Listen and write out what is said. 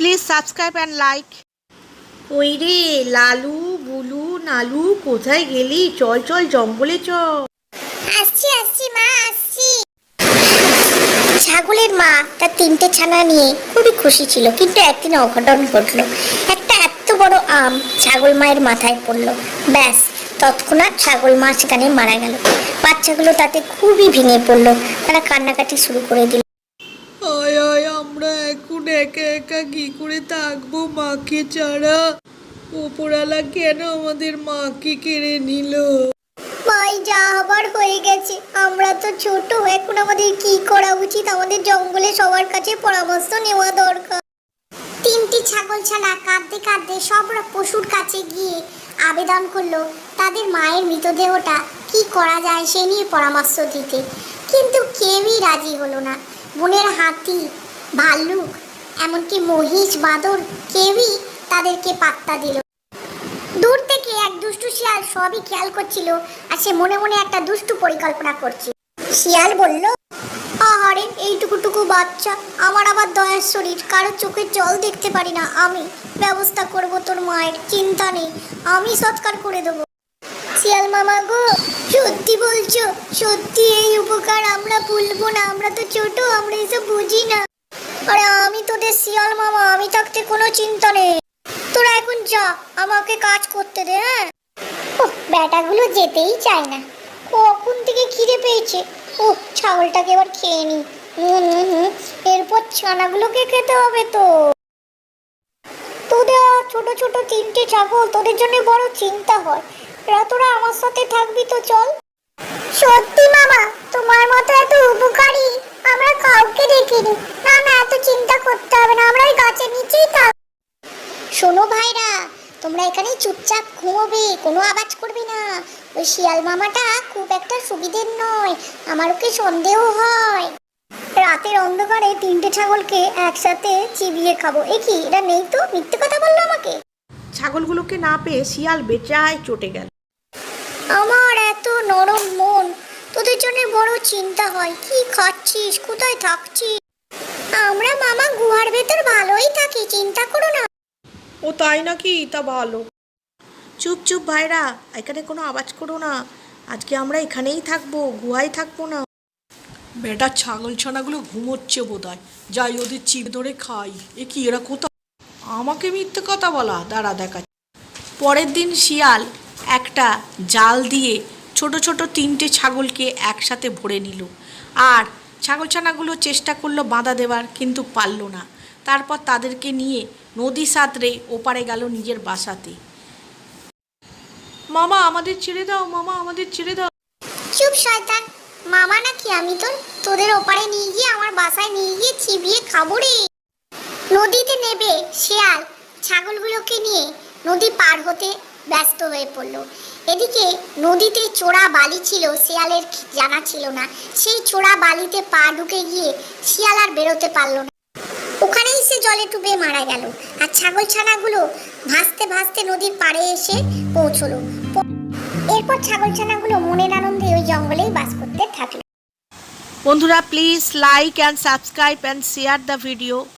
Please subscribe and like ওই রে Lalu blue নালু কোথায় গেলি? চল চল জঙ্গলে চল আসছি আসছি মা আসছি। ছাগলের মা তার তিনটে ছানা নিয়ে খুবই খুশি ছিল কিন্তু একদিন অঘটন ঘটলো। একটা এত বড় আম ছাগল মায়ের মাথায় পড়ল। ব্যাস তৎক্ষণাৎ ছাগল মা সেখানে মারা গেল। বাচ্চাগুলো তাতে খুবই ভেঙে পড়ল। তারা কান্নাকাটি শুরু করে দিল। এখন একা একা কি করে থাকব মাকে ছাড়া? ওপরালা কেন আমাদের মাকে কেড়ে নিল? ভাই, যা আবার হয়ে গেছে। আমরা তো ছোট, এখন আমাদের কি করা উচিত? আমাদের জঙ্গলে সবার কাছে পরামর্শ নেওয়া দরকার। তিনটি ছাগল ছানা কাঁদতে কাঁদতে সব পশুর কাছে গিয়ে আবেদন করল, তাদের মায়ের মৃতদেহটা কি করা যায় সে নিয়ে পরামর্শ দিতে। কিন্তু কেউই রাজি হলো না। বনের হাতি, ভাল্লুক এমনকি মহিষ, বাদর কেউই তাদেরকে পাত্তা দিল দূর থেকে এক দুষ্টু শিয়াল সবই খেয়াল করছিল আর সে মনে মনে একটা দুষ্টু পরিকল্পনা করছে শিয়াল বলল, আহারে, এইটুকুটুকু বাচ্চা, আমার আবার দয়ার শরীর, কারও চোখের জল দেখতে পারি না আমি। ব্যবস্থা করব তোর মায়ের, চিন্তা নেই, আমি সৎকার করে দেবো। শিয়াল মামা গো, সত্যি বলছো, সত্যি এই উপকার আমরা ভুলবো না, আমরা তো ছোট, আমরা এসব বুঝি না। আরে আমি তোদের শিয়াল মামা, আমি থাকতে কোনো চিন্তা নেই। তোরা এখন যা, আমাকে কাজ করতে দে হ্যাঁ? ওহ ব্যাটাগুলো যেতেই চায় না। কখন থেকে খিদে পেয়েছে। ও ছাগলটাকে এবার খেয়ে নি। এরপর ছানাগুলোকে খেতে হবে তো। তোদের ছোট ছোট তিনটে ছাগল, তোদের জন্য বড় চিন্তা হয়। এরা তোরা আমার সাথে থাকবি তো চল। সত্যি মামা, তোমার মতো এত উপকারী আমরা কাউকে দেখিনি। না না এত চিন্তা করতে হবে না আমরা ওই গাছের নিচেই থাক শোনো ভাইরা তোমরা এখানে চুপচাপ ঘুমোবে কোনো আওয়াজ করবে না। ওই শিয়াল মামাটা খুব একটা সুবিধের নয় আমার ওকে সন্দেহ হয়। রাতের অন্ধকারে তিনটে ছাগলকে একসাথে চিবিয়ে খাব। এ কি এটা নেই তো? মিথ্যে কথা বলল আমাকে? ছাগলগুলোকে না পেয়ে শিয়াল বেচায় চটে গেল। আমার এত নরম মন তোদের জন্য বড় চিন্তা হয়। কি খাচ্ছিস? কোথায় থাকছিস? আমরা মামা গুহার ভেতর ভালোই থাকি চিন্তা করো না। ও তাই নাকি? তা ভালো। চুপ চুপ ভাইরা এখানে কোনো আওয়াজ করো না। আজকে আমরা এখানেই থাকব গুহায় থাকব না। বেটা ছাগল ছানাগুলো ঘুমোচ্ছে বোধ হয় যাই ওদের চিপ ধরে খাই। এ কি এরা কোথাও আমাকে মিথ্যে কথা বলা? দাঁড়া দেখা পরের দিন শিয়াল একটা জাল দিয়ে ছোট ছোট তিনটে ছাগলকে একসাথে ভরে নিল। আর ছাগলছানাগুলো চেষ্টা করল বাঁধা দেওয়ার, কিন্তু পারল না। তারপর তাদেরকে নিয়ে নদী সাঁতরে ওপারে গেল নিজের বাসাতে। মামা, আমাদের ছেড়ে দাও, মামা, আমাদের ছেড়ে দাও। চুপ, শয়তান। মামা নাকি আমি তোর, তোদের ওপারে নিয়ে গিয়ে আমার বাসায় নিয়ে গিয়ে চিবিয়ে খাব রে। নদীতে নেবে, শেয়াল। ছাগলগুলোকে নিয়ে নদী পার হতে ব্যস্ত হয়ে পড়ল। এদিকে নদীতে চোরা বালি ছিল, শিয়ালের জানা ছিল না। সেই চোরা বালিতে পা ঢুকে গিয়ে শিয়াল আর বেরোতে পারল না। ওখানেই সে জলে ডুবে মারা গেল আর ছাগল ছানাগুলো ভাসতে ভাসতে নদীর পাড়ে এসে পৌঁছলো। এরপর ছাগল ছানাগুলো মনের আনন্দে ওই জঙ্গলেই বাস করতে থাকল। বন্ধুরা please like and subscribe and share the video